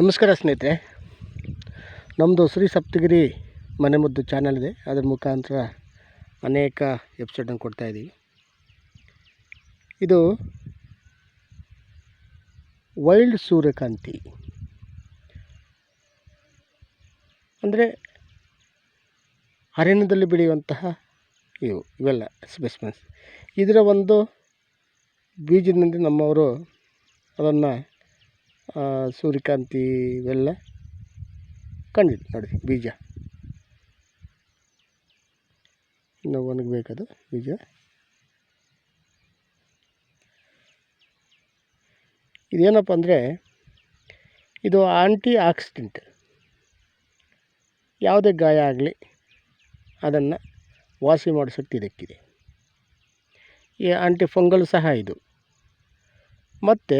ನಮಸ್ಕಾರ ಸ್ನೇಹಿತರೆ. ನಮ್ಮದು ಶ್ರೀ ಸಪ್ತಗಿರಿ ಮನೆಮದ್ದು ಚಾನಲ್ ಇದೆ. ಅದರ ಮುಖಾಂತರ ಅನೇಕ ಎಪಿಸೋಡನ್ನು ಕೊಡ್ತಾಯಿದ್ದೀವಿ ಇದು ವೈಲ್ಡ್ ಸೂರ್ಯಕಾಂತಿ. ಅಂದರೆ ಅರಣ್ಯದಲ್ಲಿ ಬೆಳೆಯುವಂತಹ ಇವು, ಇವೆಲ್ಲ ಸ್ಪೆಸ್ಮೆನ್ಸ್ ಇದರ ಒಂದು ಬೀಜದಿಂದ ನಮ್ಮವರು ಅದನ್ನು ಸೂರ್ಯಕಾಂತಿ ಇವೆಲ್ಲ ಕಂಡಿದ್ದು ನೋಡಿ, ಬೀಜ. ನಾವು ಒಣಗಬೇಕದು ಬೀಜ. ಇದೇನಪ್ಪ ಅಂದರೆ, ಇದು ಆಂಟಿ ಆಕ್ಸಿಡೆಂಟ್. ಯಾವುದೇ ಗಾಯ ಆಗಲಿ, ಅದನ್ನು ವಾಸಿ ಮಾಡೋ ಇದಕ್ಕಿದೆ. ಈ ಆಂಟಿ ಫಂಗಲ್ ಸಹ ಇದು. ಮತ್ತು,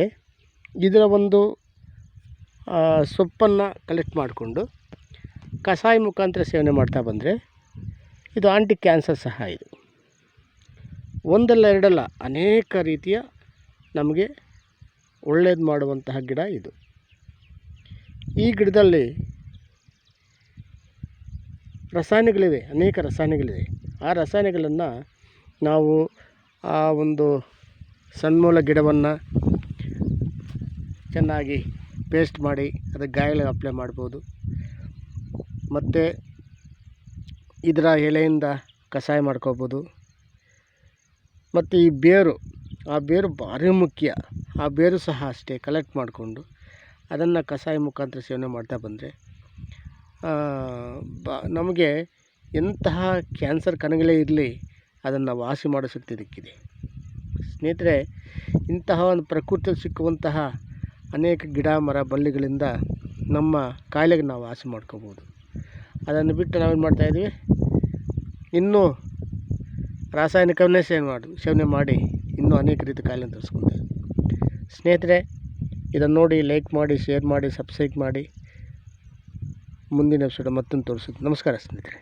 ಇದರ ಒಂದು ಸೊಪ್ಪನ್ನು ಕಲೆಕ್ಟ್ ಮಾಡಿಕೊಂಡು ಕಷಾಯ ಮುಖಾಂತರ ಸೇವನೆ ಮಾಡ್ತಾ ಬಂದರೆ ಇದು ಆಂಟಿ ಕ್ಯಾನ್ಸರ್ ಸಹ ಇದು. ಒಂದಲ್ಲ ಎರಡಲ್ಲ ಅನೇಕ ರೀತಿಯ ನಮಗೆ ಒಳ್ಳೇದು ಮಾಡುವಂತಹ ಗಿಡ ಇದು. ಈ ಗಿಡದಲ್ಲಿ ರಸಾಯನಗಳಿವೆ, ಅನೇಕ ರಸಾಯನಗಳಿವೆ. ಆ ರಸಾಯನಗಳನ್ನು ನಾವು ಆ ಒಂದು ಸನ್ಮೂಲ ಗಿಡವನ್ನು ಚೆನ್ನಾಗಿ ಪೇಸ್ಟ್ ಮಾಡಿ ಅದಕ್ಕೆ ಗಾಯಗಳಿಗೆ ಅಪ್ಲೈ ಮಾಡ್ಬೋದು. ಮತ್ತು ಇದರ ಎಲೆಯಿಂದ ಕಷಾಯ ಮಾಡ್ಕೋಬೋದು. ಮತ್ತು ಈ ಬೇರು, ಆ ಬೇರು ಭಾರಿ ಮುಖ್ಯ. ಆ ಬೇರು ಸಹ ಅಷ್ಟೇ ಕಲೆಕ್ಟ್ ಮಾಡಿಕೊಂಡು ಅದನ್ನು ಕಷಾಯ ಮುಖಾಂತರ ಸೇವನೆ ಮಾಡ್ತಾ ಬಂದರೆ ಬ, ನಮಗೆ ಎಂತಹ ಕ್ಯಾನ್ಸರ್ ಕಣಗಳೇ ಇರಲಿ, ಅದನ್ನು ವಾಸಿ ಮಾಡೋ ಶಕ್ತಿ ಸ್ನೇಹಿತರೆ, ಇಂತಹ ಒಂದು ಪ್ರಕೃತಿಯಲ್ಲಿ ಸಿಕ್ಕುವಂತಹ ಅನೇಕ ಗಿಡ, ಮರ, ಬಳ್ಳಿಗಳಿಂದ ನಮ್ಮ ಕಾಯಿಲೆಗೆ ನಾವು ವಾಸಿ ಮಾಡ್ಕೊಬೋದು. ಅದನ್ನು ಬಿಟ್ಟು ನಾವೇನು ಮಾಡ್ತಾಯಿದ್ವಿ ಇನ್ನೂ ರಾಸಾಯನಿಕವನ್ನೇ ಸೇವನೆ ಮಾಡಿ ಸೇವನೆ ಮಾಡಿ ಇನ್ನೂ ಅನೇಕ ರೀತಿ ಕಾಯಿಲೆ ತರಿಸ್ಕೊತಾ ಸ್ನೇಹಿತರೆ, ಇದನ್ನು ನೋಡಿ ಲೈಕ್ ಮಾಡಿ ಶೇರ್ ಮಾಡಿ ಸಬ್ಸ್ಕ್ರೈಬ್ ಮಾಡಿ. ಮುಂದಿನ ಎಪಿಸೋಡ್ ಮತ್ತೊಂದು ತೋರಿಸುತ್ತೆ. ನಮಸ್ಕಾರ ಸ್ನೇಹಿತರೆ.